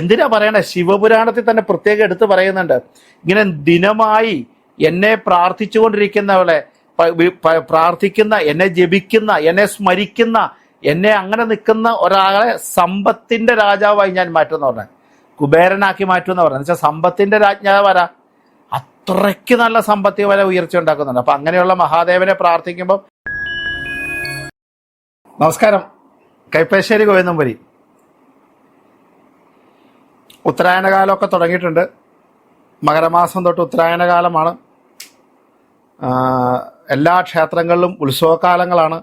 എന്തിനാ പറയണേ? ശിവപുരാണത്തിൽ തന്നെ പ്രത്യേകം എടുത്തു പറയുന്നുണ്ട്. ഇങ്ങനെ ദിനമായി എന്നെ പ്രാർത്ഥിച്ചുകൊണ്ടിരിക്കുന്നവളെ പ്രാർത്ഥിക്കുന്ന എന്നെ ജപിക്കുന്ന എന്നെ സ്മരിക്കുന്ന എന്നെ അങ്ങനെ നിൽക്കുന്ന ഒരാളെ സമ്പത്തിന്റെ രാജാവായി ഞാൻ മാറ്റുമെന്ന് പറഞ്ഞു കുബേരനാക്കി മാറ്റുമെന്ന് പറഞ്ഞു വെച്ചാൽ സമ്പത്തിന്റെ രാജ്ഞാവരാ അത്രയ്ക്ക് നല്ല സമ്പത്തി വരെ ഉയർച്ച ഉണ്ടാക്കുന്നുണ്ട്. അപ്പൊ അങ്ങനെയുള്ള മഹാദേവനെ പ്രാർത്ഥിക്കുമ്പോൾ നമസ്കാരം. കൈപ്പശ്ശേരി ഗോവിന്ദംപുരി ഉത്തരായന കാലമൊക്കെ തുടങ്ങിയിട്ടുണ്ട്. മകരമാസം തൊട്ട് ഉത്തരായണകാലമാണ് എല്ലാ ക്ഷേത്രങ്ങളിലും ഉത്സവകാലങ്ങളാണ്.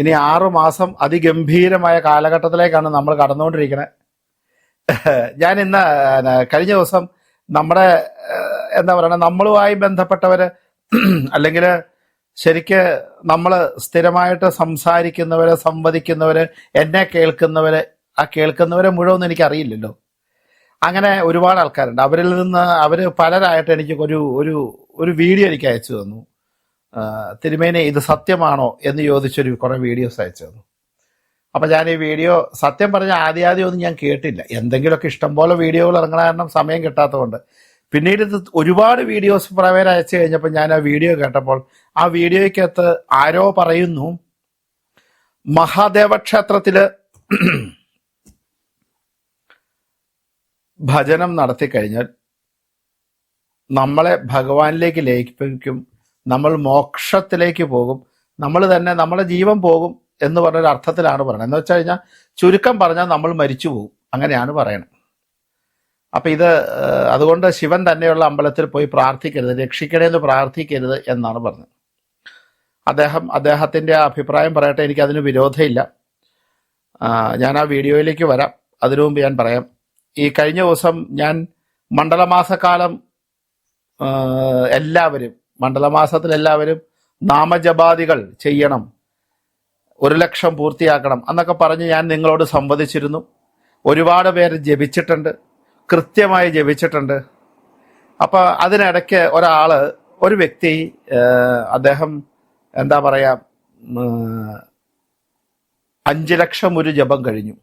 ഇനി ആറു മാസം അതിഗംഭീരമായ കാലഘട്ടത്തിലേക്കാണ് നമ്മൾ കടന്നുകൊണ്ടിരിക്കുന്നത്. ഞാൻ ഇന്ന് കഴിഞ്ഞ ദിവസം നമ്മുടെ എന്താ പറയുക നമ്മളുമായി ബന്ധപ്പെട്ടവർ അല്ലെങ്കിൽ ശരിക്ക് നമ്മൾ സ്ഥിരമായിട്ട് സംസാരിക്കുന്നവർ സംവദിക്കുന്നവർ എന്നെ കേൾക്കുന്നവർ ആ കേൾക്കുന്നവരെ മുഴുവൻ എനിക്ക് അറിയില്ലല്ലോ അങ്ങനെ ഒരുപാട് ആൾക്കാരുണ്ട്. അവരിൽ നിന്ന് അവർ പലരായിട്ട് എനിക്ക് ഒരു ഒരു ഒരു വീഡിയോ എനിക്ക് അയച്ചു തന്നു. തിരുമേനെ ഇത് സത്യമാണോ എന്ന് ചോദിച്ചൊരു കുറെ വീഡിയോസ് അയച്ചു തന്നു. അപ്പൊ ഞാൻ ഈ വീഡിയോ സത്യം പറഞ്ഞ ആദ്യാദ്യം ഒന്നും ഞാൻ കേട്ടില്ല. എന്തെങ്കിലുമൊക്കെ ഇഷ്ടംപോലെ വീഡിയോകൾ ഇറങ്ങണ കാരണം സമയം കിട്ടാത്തതുകൊണ്ട്. പിന്നീട് ഇത് ഒരുപാട് വീഡിയോസ് പ്രവേർ അയച്ചു കഴിഞ്ഞപ്പോൾ ഞാൻ ആ വീഡിയോ കേട്ടപ്പോൾ ആ വീഡിയോയ്ക്കകത്ത് ആരോ പറയുന്നു മഹാദേവ ക്ഷേത്രത്തിൽ ഭജനം നടത്തി കഴിഞ്ഞാൽ നമ്മളെ ഭഗവാനിലേക്ക് ലയിപ്പിക്കും നമ്മൾ മോക്ഷത്തിലേക്ക് പോകും നമ്മൾ തന്നെ നമ്മളെ ജീവൻ പോകും എന്ന് പറഞ്ഞൊരു അർത്ഥത്തിലാണ് പറയുന്നത് എന്ന് വെച്ച് കഴിഞ്ഞാൽ ചുരുക്കം പറഞ്ഞാൽ നമ്മൾ മരിച്ചു പോകും. അങ്ങനെയാണ് പറയണത് അപ്പൊ ഇത് അതുകൊണ്ട് ശിവൻ തന്നെയുള്ള അമ്പലത്തിൽ പോയി പ്രാർത്ഥിക്കരുത് രക്ഷിക്കണേന്ന് പ്രാർത്ഥിക്കരുത് എന്നാണ് പറഞ്ഞത്. അദ്ദേഹം അദ്ദേഹത്തിന്റെ അഭിപ്രായം പറയട്ടെ എനിക്കതിന് വിരോധമില്ല. ഞാൻ ആ വീഡിയോയിലേക്ക് വരാം. അതിനു മുമ്പ് ഞാൻ പറയാം. ഈ കഴിഞ്ഞ ദിവസം ഞാൻ മണ്ഡലമാസക്കാലം എല്ലാവരും മണ്ഡലമാസത്തിൽ എല്ലാവരും നാമജപാദികൾ ചെയ്യണം. ഒരു ലക്ഷം പൂർത്തിയാക്കണം എന്നൊക്കെ പറഞ്ഞ് ഞാൻ നിങ്ങളോട് സംവദിച്ചിരുന്നു. ഒരുപാട് പേര് ജപിച്ചിട്ടുണ്ട്. കൃത്യമായി ജപിച്ചിട്ടുണ്ട്. അപ്പോൾ അതിനിടയ്ക്ക് ഒരാൾ ഒരു വ്യക്തി അദ്ദേഹം എന്താ പറയുക അഞ്ച് ലക്ഷം ഒരു ജപം കഴിഞ്ഞു.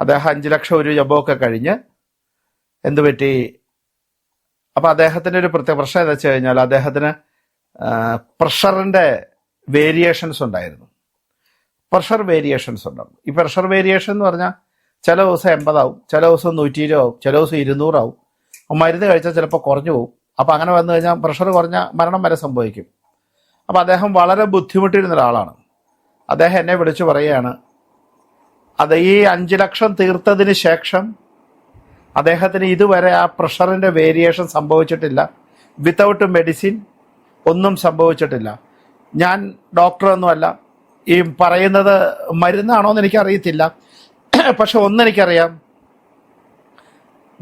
അദ്ദേഹം അഞ്ച് ലക്ഷം ഒരു ജപമൊക്കെ കഴിഞ്ഞ് എന്ത് പറ്റി? അപ്പൊ അദ്ദേഹത്തിന്റെ ഒരു പ്രത്യേക പ്രശ്നം എന്താ വെച്ച് കഴിഞ്ഞാൽ അദ്ദേഹത്തിന് പ്രഷറിന്റെ വേരിയേഷൻസ് ഉണ്ടായിരുന്നു. പ്രഷർ വേരിയേഷൻസ് ഉണ്ടാവും. ഈ പ്രഷർ വേരിയേഷൻ എന്ന് പറഞ്ഞാൽ ചില ദിവസം എൺപതാവും ചില ദിവസം നൂറ്റി ഇരുപതാവും ചില ദിവസം ഇരുന്നൂറാവും. മരുന്ന് കഴിച്ചാൽ ചിലപ്പോൾ കുറഞ്ഞു പോകും അപ്പൊ അങ്ങനെ വന്നു കഴിഞ്ഞാൽ പ്രഷർ കുറഞ്ഞ മരണം വരെ സംഭവിക്കും. അപ്പൊ അദ്ദേഹം വളരെ ബുദ്ധിമുട്ടിയിരുന്ന ഒരാളാണ്. അദ്ദേഹം എന്നെ വിളിച്ചു പറയുകയാണ് അത് ഈ അഞ്ച് ലക്ഷം തീർത്തതിന് ശേഷം അദ്ദേഹത്തിന് ഇതുവരെ ആ പ്രഷറിന്റെ വേരിയേഷൻ സംഭവിച്ചിട്ടില്ല. വിത്തൗട്ട് മെഡിസിൻ ഒന്നും സംഭവിച്ചിട്ടില്ല. ഞാൻ ഡോക്ടറൊന്നുമല്ല. ഈ പറയുന്നത് മരുന്നാണോ എന്ന് എനിക്കറിയത്തില്ല. പക്ഷെ ഒന്നെനിക്കറിയാം.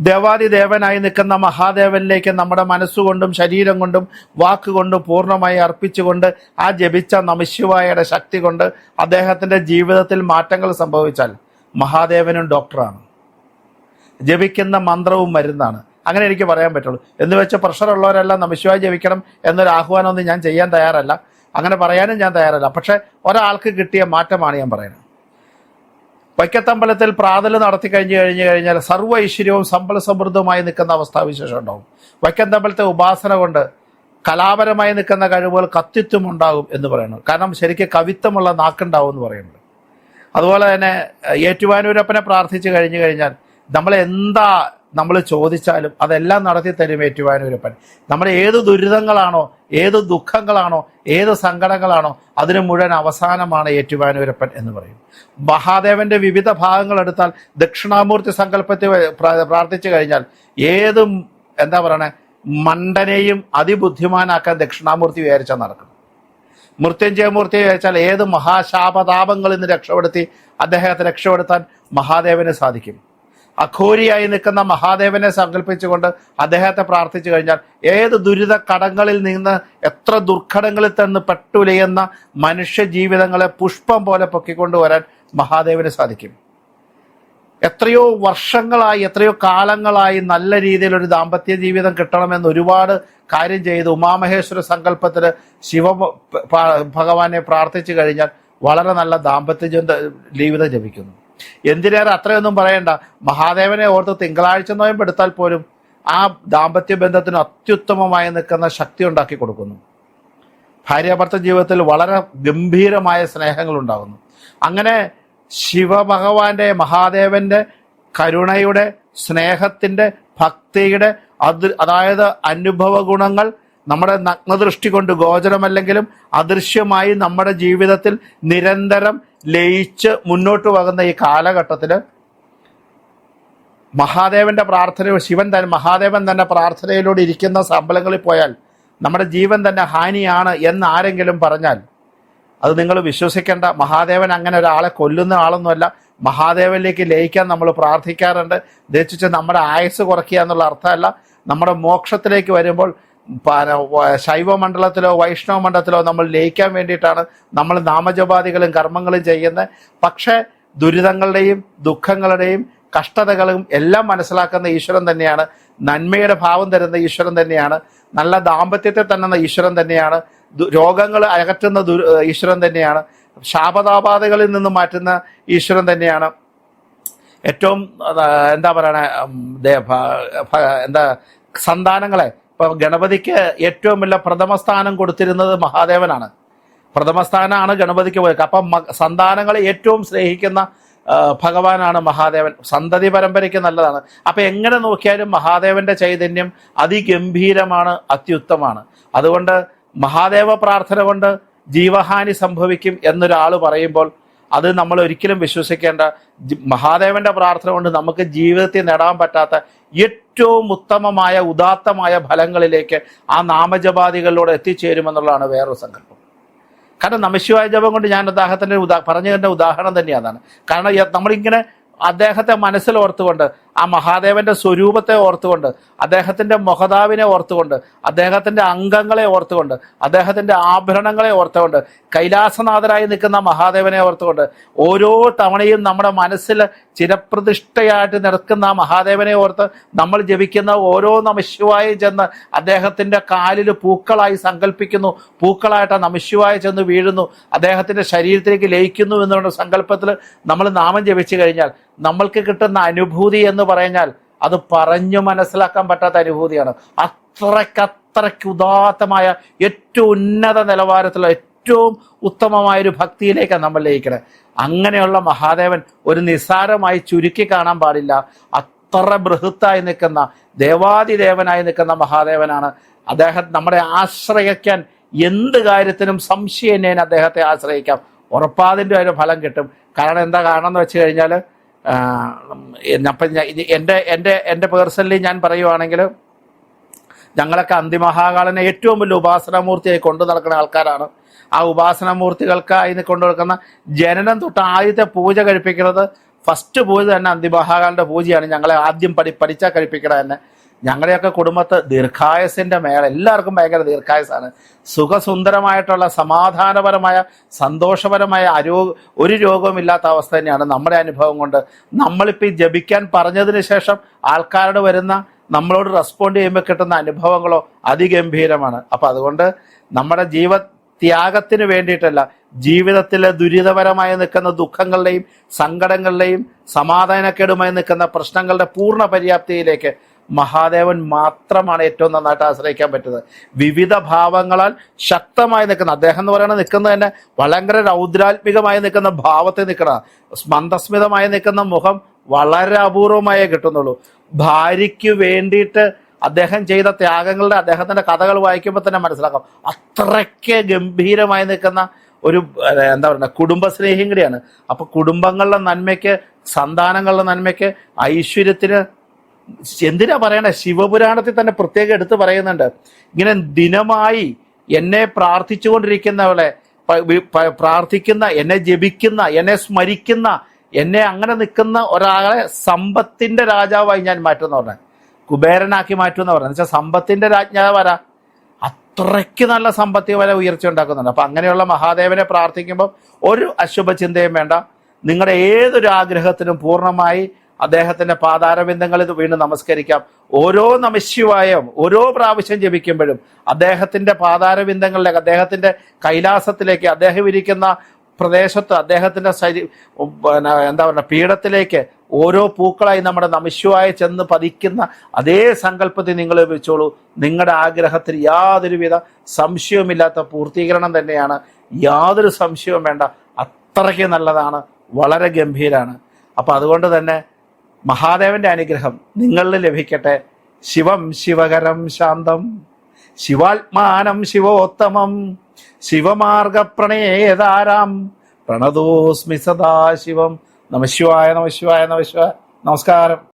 ദേവാദി ദേവനായി നിൽക്കുന്ന മഹാദേവനിലേക്ക് നമ്മുടെ മനസ്സുകൊണ്ടും ശരീരം കൊണ്ടും വാക്കുകൊണ്ടും പൂർണമായി അർപ്പിച്ചുകൊണ്ട് ആ ജപിച്ച നമശിവായയുടെ ശക്തി കൊണ്ട് അദ്ദേഹത്തിന്റെ ജീവിതത്തിൽ മാറ്റങ്ങൾ സംഭവിച്ചാൽ മഹാദേവനും ഡോക്ടറാണ്. ജപിക്കുന്ന മന്ത്രവും മരുന്നാണ്. അങ്ങനെ എനിക്ക് പറയാൻ പറ്റുള്ളൂ. എന്ന് വെച്ച് പ്രഷർ ഉള്ളവരെല്ലാം നമശിവായി ജപിക്കണം എന്നൊരു ആഹ്വാനമൊന്നും ഞാൻ ചെയ്യാൻ തയ്യാറല്ല. അങ്ങനെ പറയാനും ഞാൻ തയ്യാറല്ല. പക്ഷേ ഒരാൾക്ക് കിട്ടിയ മാറ്റമാണ് ഞാൻ പറയുന്നത്. വൈക്കത്തമ്പലത്തിൽ പ്രാതൽ നടത്തി കഴിഞ്ഞു കഴിഞ്ഞു കഴിഞ്ഞാൽ സർവ ഐശ്വര്യവും സമ്പൽ സമൃദ്ധമായി നിൽക്കുന്ന അവസ്ഥാവിശേഷം ഉണ്ടാവും. വൈക്കത്തമ്പലത്തെ ഉപാസന കൊണ്ട് കലാപരമായി നിൽക്കുന്ന കഴിവുകൾ കത്തിത്വം ഉണ്ടാകും എന്ന് പറയുന്നു. കാരണം ശരിക്കും കവിത്വമുള്ള നാക്കുണ്ടാവും എന്ന് പറയുന്നുണ്ട് അതുപോലെ തന്നെ ഏറ്റുവാനൂരപ്പനെ പ്രാർത്ഥിച്ചു കഴിഞ്ഞു കഴിഞ്ഞാൽ നമ്മൾ എന്താ നമ്മൾ ചോദിച്ചാലും അതെല്ലാം നടത്തി തരും ഏറ്റുവാനൂരപ്പൻ. നമ്മുടെ ഏത് ദുരിതങ്ങളാണോ ഏത് ദുഃഖങ്ങളാണോ ഏത് സങ്കടങ്ങളാണോ അതിന് മുഴുവൻ അവസാനമാണ് ഏറ്റുവാനൂരപ്പൻ എന്ന് പറയും. മഹാദേവന്റെ വിവിധ ഭാഗങ്ങൾ എടുത്താൽ ദക്ഷിണാമൂർത്തി സങ്കല്പത്തിൽ പ്രാർത്ഥിച്ചു കഴിഞ്ഞാൽ ഏതും എന്താ പറയണേ മണ്ടനെയും അതിബുദ്ധിമാനാക്കാൻ ദക്ഷിണാമൂർത്തി വിചാരിച്ചാൽ നടക്കും. മൃത്യുഞ്ജയമൂർത്തി വിചാരിച്ചാൽ ഏത് മഹാശാപതാപങ്ങളിൽ നിന്ന് രക്ഷപ്പെടുത്തി അദ്ദേഹത്തെ രക്ഷപ്പെടുത്താൻ മഹാദേവന് സാധിക്കും. അഘോരിയായി നിൽക്കുന്ന മഹാദേവനെ സങ്കല്പിച്ചുകൊണ്ട് അദ്ദേഹത്തെ പ്രാർത്ഥിച്ചു കഴിഞ്ഞാൽ ഏത് ദുരിത കടങ്ങളിൽ നിന്ന് എത്ര ദുർഘടങ്ങളിൽ തന്നെ പെട്ടുലയുന്ന മനുഷ്യ ജീവിതങ്ങളെ പുഷ്പം പോലെ പൊക്കിക്കൊണ്ടുവരാൻ മഹാദേവന് സാധിക്കും. എത്രയോ വർഷങ്ങളായി എത്രയോ കാലങ്ങളായി നല്ല രീതിയിൽ ഒരു ദാമ്പത്യ ജീവിതം കിട്ടണമെന്ന് ഒരുപാട് കാര്യം ചെയ്ത്. ഉമാമഹേശ്വര സങ്കല്പത്തിൽ ശിവ ഭഗവാനെ പ്രാർത്ഥിച്ചു കഴിഞ്ഞാൽ വളരെ നല്ല ദാമ്പത്യ ജീവിതം ജപിക്കുന്നു എന്തിനേറെ അത്രയൊന്നും പറയണ്ട. മഹാദേവനെ ഓർത്ത് തിങ്കളാഴ്ച നോയമ്പ് എടുത്താൽ പോലും ആ ദാമ്പത്യ ബന്ധത്തിന് അത്യുത്തമമായി നിൽക്കുന്ന ശക്തി ഉണ്ടാക്കി കൊടുക്കുന്നു. ഭാര്യാഭർത്ത ജീവിതത്തിൽ വളരെ ഗംഭീരമായ സ്നേഹങ്ങൾ ഉണ്ടാകുന്നു. അങ്ങനെ ശിവഭഗവാന്റെ മഹാദേവന്റെ കരുണയുടെ സ്നേഹത്തിന്റെ ഭക്തിയുടെ അത് അതായത് അനുഭവ ഗുണങ്ങൾ നമ്മുടെ നഗ്നദൃഷ്ടി കൊണ്ട് ഗോചരമല്ലെങ്കിലും അദൃശ്യമായി നമ്മുടെ ജീവിതത്തിൽ നിരന്തരം ലയിച്ച് മുന്നോട്ട് പോകുന്ന ഈ കാലഘട്ടത്തിൽ മഹാദേവന്റെ പ്രാർത്ഥന ശിവൻ തന്നെ മഹാദേവൻ തന്നെ പ്രാർത്ഥനയിലൂടെ ഇരിക്കുന്ന അമ്പലങ്ങളിൽ പോയാൽ നമ്മുടെ ജീവൻ തന്നെ ഹാനിയാണ് എന്ന് ആരെങ്കിലും പറഞ്ഞാൽ അത് നിങ്ങൾ വിശ്വസിക്കേണ്ട. മഹാദേവൻ അങ്ങനെ ഒരാളെ കൊല്ലുന്ന ആളൊന്നുമല്ല. മഹാദേവനിലേക്ക് ലയിക്കാൻ നമ്മൾ പ്രാർത്ഥിക്കാറുണ്ട്. ദേശിച്ച് നമ്മുടെ ആയുസ് കുറയ്ക്കുക എന്നുള്ള അർത്ഥമല്ല. നമ്മുടെ മോക്ഷത്തിലേക്ക് വരുമ്പോൾ ശൈവ മണ്ഡലത്തിലോ വൈഷ്ണവ മണ്ഡലത്തിലോ നമ്മൾ ലയിക്കാൻ വേണ്ടിയിട്ടാണ് നമ്മൾ നാമജപാദികളും കർമ്മങ്ങളും ചെയ്യുന്നത്. പക്ഷേ ദുരിതങ്ങളുടെയും ദുഃഖങ്ങളുടെയും കഷ്ടതകളും എല്ലാം മനസ്സിലാക്കുന്ന ഈശ്വരൻ തന്നെയാണ്. നന്മയുടെ ഭാവം തരുന്ന ഈശ്വരൻ തന്നെയാണ്. നല്ല ദാമ്പത്യത്തെ തന്നുന്ന ഈശ്വരൻ തന്നെയാണ്. രോഗങ്ങൾ അകറ്റുന്ന ഈശ്വരൻ തന്നെയാണ്. ശാപതാപാതകളിൽ നിന്ന് മാറ്റുന്ന ഈശ്വരൻ തന്നെയാണ്. ഏറ്റവും എന്താ പറയണേ എന്താ സന്താനങ്ങളെ ഇപ്പൊ ഗണപതിക്ക് ഏറ്റവും വലിയ പ്രഥമ സ്ഥാനം കൊടുത്തിരുന്നത് മഹാദേവനാണ്. പ്രഥമ സ്ഥാനമാണ് ഗണപതിക്ക് പോയത്. അപ്പം സന്താനങ്ങളെ ഏറ്റവും സ്നേഹിക്കുന്ന ഭഗവാനാണ് മഹാദേവൻ. സന്തതി പരമ്പരയ്ക്ക് നല്ലതാണ്. അപ്പം എങ്ങനെ നോക്കിയാലും മഹാദേവന്റെ ചൈതന്യം അതിഗംഭീരമാണ് അത്യുത്തമാണ്. അതുകൊണ്ട് മഹാദേവ പ്രാർത്ഥന കൊണ്ട് ജീവഹാനി സംഭവിക്കും എന്നൊരാൾ പറയുമ്പോൾ അത് നമ്മൾ ഒരിക്കലും വിശ്വസിക്കേണ്ട. മഹാദേവന്റെ പ്രാർത്ഥന കൊണ്ട് നമുക്ക് ജീവിതത്തിൽ നേടാൻ പറ്റാത്ത ഏറ്റവും ഉത്തമമായ ഉദാത്തമായ ഫലങ്ങളിലേക്ക് ആ നാമജപാദികളിലൂടെ എത്തിച്ചേരുമെന്നുള്ളതാണ് വേറൊരു സങ്കല്പം. കാരണം നമശിവായ ജപം കൊണ്ട് ഞാൻ അദ്ദേഹത്തിന്റെ ഉദാ പറഞ്ഞു തരുന്ന ഉദാഹരണം തന്നെയാണ്. കാരണം നമ്മളിങ്ങനെ അദ്ദേഹത്തെ മനസ്സിൽ ഓർത്തുകൊണ്ട് ആ മഹാദേവന്റെ സ്വരൂപത്തെ ഓർത്തുകൊണ്ട് അദ്ദേഹത്തിന്റെ മൊഹതാവിനെ ഓർത്തുകൊണ്ട് അദ്ദേഹത്തിന്റെ അംഗങ്ങളെ ഓർത്തുകൊണ്ട് അദ്ദേഹത്തിന്റെ ആഭരണങ്ങളെ ഓർത്തുകൊണ്ട് കൈലാസനാഥനായി നിൽക്കുന്ന മഹാദേവനെ ഓർത്തുകൊണ്ട് ഓരോ തവണയും നമ്മുടെ മനസ്സിൽ ചിരപ്രതിഷ്ഠയായിട്ട് നിൽക്കുന്ന മഹാദേവനെ ഓർത്ത് നമ്മൾ ജപിക്കുന്ന ഓരോ നമശിവായും ചെന്ന് അദ്ദേഹത്തിന്റെ കാലിൽ പൂക്കളായി സങ്കല്പിക്കുന്നു പൂക്കളായിട്ട് നമശിവായി ചെന്ന് വീഴുന്നു. അദ്ദേഹത്തിന്റെ ശരീരത്തിലേക്ക് ലയിക്കുന്നു എന്നുള്ള സങ്കല്പത്തിൽ നമ്മൾ നാമം ജപിച്ചു കഴിഞ്ഞാൽ നമ്മൾക്ക് കിട്ടുന്ന അനുഭൂതി എന്ന് പറഞ്ഞാൽ അത് പറഞ്ഞു മനസ്സിലാക്കാൻ പറ്റാത്ത അനുഭൂതിയാണ്. അത്രക്കത്രയ്ക്ക് ഉദാത്തമായ ഏറ്റവും ഉന്നത നിലവാരത്തിലുള്ള ഏറ്റവും ഉത്തമമായ ഒരു ഭക്തിയിലേക്കാണ് നമ്മൾ ലയിക്കണത് അങ്ങനെയുള്ള മഹാദേവൻ ഒരു നിസ്സാരമായി ചുരുക്കി കാണാൻ പാടില്ല. അത്ര ബൃഹത്തായി നിൽക്കുന്ന ദേവാദിദേവനായി നിൽക്കുന്ന മഹാദേവനാണ്. അദ്ദേഹം നമ്മളെ ആശ്രയിക്കാൻ എന്ത് കാര്യത്തിനും സംശയം അദ്ദേഹത്തെ ആശ്രയിക്കാം. ഉറപ്പാതിന്റെ ഒരു ഫലം കിട്ടും. കാരണം എന്താ കാരണം എന്ന് വെച്ച് കഴിഞ്ഞാൽ അപ്പം എന്റെ എന്റെ എന്റെ പേഴ്സണലി ഞാൻ പറയുവാണെങ്കിൽ ഞങ്ങളൊക്കെ അന്തിമഹാകാലനെ ഏറ്റവും വലിയ ഉപാസനാമൂർത്തിയായി കൊണ്ടു നടക്കുന്ന ആൾക്കാരാണ്. ആ ഉപാസനാമൂർത്തികൾക്കായി കൊണ്ടു നടക്കുന്ന ജനനം തൊട്ട് ആദ്യത്തെ പൂജ കഴിപ്പിക്കുന്നത് ഫസ്റ്റ് പൂജ തന്നെ അന്തിമഹാകാലന്റെ പൂജയാണ്. ഞങ്ങളെ ആദ്യം പഠി പഠിച്ചാൽ കഴിപ്പിക്കണത് തന്നെ. ഞങ്ങളുടെയൊക്കെ കുടുംബത്ത് ദീർഘായസിന്റെ മേള എല്ലാവർക്കും ഭയങ്കര ദീർഘായസാണ്. സുഖസുന്ദരമായിട്ടുള്ള സമാധാനപരമായ സന്തോഷപരമായ അരോ ഒരു രോഗവുമില്ലാത്ത അവസ്ഥ തന്നെയാണ് നമ്മുടെ അനുഭവം കൊണ്ട്. നമ്മളിപ്പോൾ ഈ ജപിക്കാൻ പറഞ്ഞതിന് ശേഷം ആൾക്കാരോട് വരുന്ന നമ്മളോട് റെസ്പോണ്ട് ചെയ്യുമ്പോൾ കിട്ടുന്ന അനുഭവങ്ങളോ അതിഗംഭീരമാണ്. അപ്പോൾ അതുകൊണ്ട് നമ്മുടെ ജീവ ത്യാഗത്തിന് വേണ്ടിയിട്ടല്ല ജീവിതത്തിലെ ദുരിതപരമായി നിൽക്കുന്ന ദുഃഖങ്ങളുടെയും സങ്കടങ്ങളുടെയും സമാധാനക്കേടുമായി നിൽക്കുന്ന പ്രശ്നങ്ങളുടെ പൂർണ പര്യാപ്തിയിലേക്ക് മഹാദേവൻ മാത്രമാണ് ഏറ്റവും നന്നായിട്ട് ആശ്രയിക്കാൻ പറ്റുന്നത്. വിവിധ ഭാവങ്ങളാൽ ശക്തമായി നിൽക്കുന്ന അദ്ദേഹം എന്ന് പറയുന്നത് നിൽക്കുന്നത് തന്നെ വളരെ രൗദ്രാത്മികമായി നിൽക്കുന്ന ഭാവത്തിൽ നിൽക്കണ മന്ദസ്മിതമായി നിൽക്കുന്ന മുഖം വളരെ അപൂർവമായേ കിട്ടുന്നുള്ളൂ. ഭാര്യയ്ക്ക് വേണ്ടിയിട്ട് അദ്ദേഹം ചെയ്ത ത്യാഗങ്ങളുടെ അദ്ദേഹത്തിന്റെ കഥകൾ വായിക്കുമ്പോൾ തന്നെ മനസ്സിലാക്കാം. അത്രയ്ക്ക് ഗംഭീരമായി നിൽക്കുന്ന ഒരു എന്താ പറയുക കുടുംബസ്നേഹിയും കൂടിയാണ്. അപ്പൊ കുടുംബങ്ങളുടെ നന്മയ്ക്ക് സന്താനങ്ങളുടെ നന്മയ്ക്ക് ഐശ്വര്യത്തിന് എന്തിനാ പറയണേ? ശിവപുരാണത്തിൽ തന്നെ പ്രത്യേകം എടുത്ത് പറയുന്നുണ്ട്. ഇങ്ങനെ ദിനമായി എന്നെ പ്രാർത്ഥിച്ചുകൊണ്ടിരിക്കുന്നവളെ പ്രാർത്ഥിക്കുന്ന എന്നെ ജപിക്കുന്ന എന്നെ സ്മരിക്കുന്ന എന്നെ അങ്ങനെ നിൽക്കുന്ന ഒരാളെ സമ്പത്തിന്റെ രാജാവായി ഞാൻ മാറ്റുന്ന പറഞ്ഞു കുബേരനാക്കി മാറ്റുമെന്ന് പറഞ്ഞു വെച്ചാൽ സമ്പത്തിന്റെ രാജ്ഞാവരാ അത്രയ്ക്ക് നല്ല സമ്പത്തി വരെ ഉയർച്ച ഉണ്ടാക്കുന്നുണ്ട്. അപ്പൊ അങ്ങനെയുള്ള മഹാദേവനെ പ്രാർത്ഥിക്കുമ്പോൾ ഒരു അശുഭ ചിന്തയും വേണ്ട. നിങ്ങളുടെ ഏതൊരു ആഗ്രഹത്തിനും പൂർണമായി അദ്ദേഹത്തിന്റെ പാതാരബിന്ദങ്ങളിൽ വീണ്ടും നമസ്കരിക്കാം. ഓരോ നമശിവായം ഓരോ പ്രാവശ്യം ജപിക്കുമ്പോഴും അദ്ദേഹത്തിന്റെ പാതാരബിന്ദങ്ങളിലേക്ക് അദ്ദേഹത്തിന്റെ കൈലാസത്തിലേക്ക് അദ്ദേഹം ഇരിക്കുന്ന പ്രദേശത്ത് അദ്ദേഹത്തിന്റെ ശരി എന്താ പറയുക പീഠത്തിലേക്ക് ഓരോ പൂക്കളായി നമ്മുടെ നമശിവായ ചെന്ന് പതിക്കുന്ന അതേ സങ്കല്പത്തിൽ നിങ്ങൾ വെച്ചോളൂ. നിങ്ങളുടെ ആഗ്രഹത്തിൽ യാതൊരുവിധ സംശയവുമില്ലാത്ത പൂർത്തീകരണം തന്നെയാണ്. യാതൊരു സംശയവും വേണ്ട. അത്രയ്ക്ക് നല്ലതാണ്. വളരെ ഗംഭീരാണ്. അപ്പം അതുകൊണ്ട് തന്നെ മഹാദേവന്റെ അനുഗ്രഹം നിങ്ങളിൽ ലഭിക്കട്ടെ. ശിവം ശിവകരം ശാന്തം. ശിവാത്മാനം ശിവോത്തമം. ശിവമാർഗപ്രണയേതാരാം പ്രണതോസ്മി സദാശിവം. നമശിവായ നമശിവായ നമശിവായ നമസ്കാരം.